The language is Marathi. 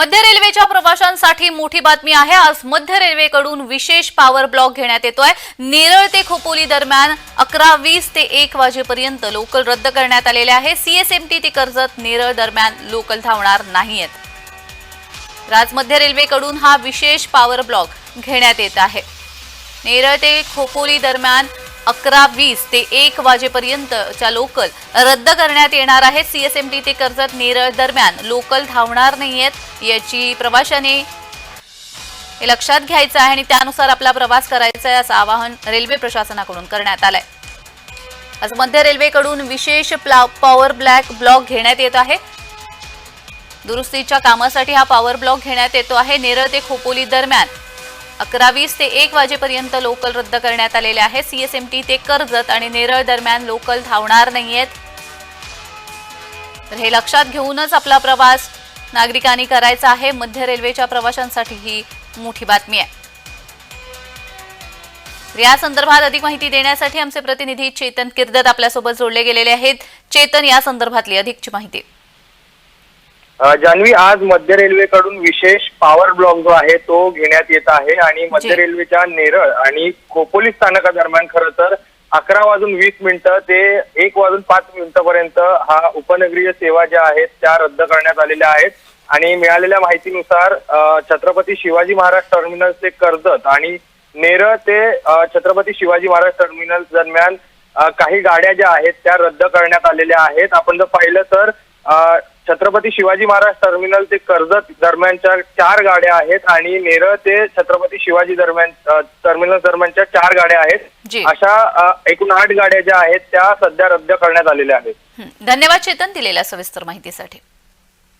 मध्य रेल्वेच्या प्रवाशांसाठी मोठी बातमी आहे. आज मध्य रेल्वेकडून विशेष पॉवर ब्लॉक घेण्यात येतोय. नेरळ ते खोपोली दरम्यान अकरा वीस ते एक वाजेपर्यंत लोकल रद्द करण्यात आलेले आहे. सीएसएमटी ते कर्जत नेरळ दरम्यान लोकल धावणार नाहीयेत. तर आज मध्य रेल्वेकडून हा विशेष पॉवर ब्लॉक घेण्यात येत आहे. नेरळ ते खोपोली दरम्यान अकरा वीस ते एक वाजेपर्यंतच्या लोकल रद्द करण्यात येणार आहेत सीएसएमटी ते कर्जत नेरळ दरम्यान लोकल धावणार नाहीयेत याची प्रवाशाने हे लक्षात घ्यायचं आहे आणि त्यानुसार आपला प्रवास करायचा आहे असं आवाहन रेल्वे प्रशासनाकडून करण्यात आलंय. आज मध्य रेल्वेकडून विशेष प्ला- पॉवर ब्लॅक ब्लॉक घेण्यात येत आहे. दुरुस्तीच्या कामासाठी हा पॉवर ब्लॉक घेण्यात येतो आहे. नेरळ ते खोपोली दरम्यान अकरा वीस ते एक वाजेपर्यंत लोकल रद्द करण्यात आलेले आहे. सीएसएमटी ते कर्जत आणि नेरळ दरम्यान लोकल धावणार नाहीयेत. तर हे लक्षात घेऊनच आपला प्रवास नागरिकांनी करायचा आहे. मध्य रेल्वेच्या प्रवाशांसाठी ही मोठी बातमी आहे. या संदर्भात अधिक माहिती देण्यासाठी आमचे प्रतिनिधी चेतन किर्दत आपल्यासोबत जोडले गेलेले आहेत. चेतन या संदर्भातली अधिकची माहिती. जान्हवी आज मध्य रेल्वेकडून विशेष पॉवर ब्लॉक जो आहे तो घेण्यात येत आहे आणि मध्य. रेल्वेच्या नेरळ आणि खोपोली स्थानकादरम्यान खरं तर अकरा वाजून वीस मिनिटं ते एक वाजून पाच मिनिटापर्यंत हा उपनगरीय सेवा ज्या आहेत त्या रद्द करण्यात आलेल्या आहेत आणि मिळालेल्या माहितीनुसार छत्रपती शिवाजी महाराज टर्मिनल ते कर्जत आणि नेरळ ते छत्रपती शिवाजी महाराज टर्मिनल दरम्यान काही गाड्या ज्या आहेत त्या रद्द करण्यात आलेल्या आहेत आपण जर पाहिलं तर छत्रपती शिवाजी महाराज टर्मिनल ते कर्जत दरम्यानच्या चार गाड्या आहेत आणि नेरळ ते छत्रपती शिवाजी दरम्यान टर्मिनल दरम्यानच्या चार गाड्या आहेत. जी. अशा एकूण आठ गाड्या ज्या आहेत त्या सध्या रद्द करण्यात आलेल्या आहेत. धन्यवाद चेतन दिलेल्या सविस्तर माहितीसाठी.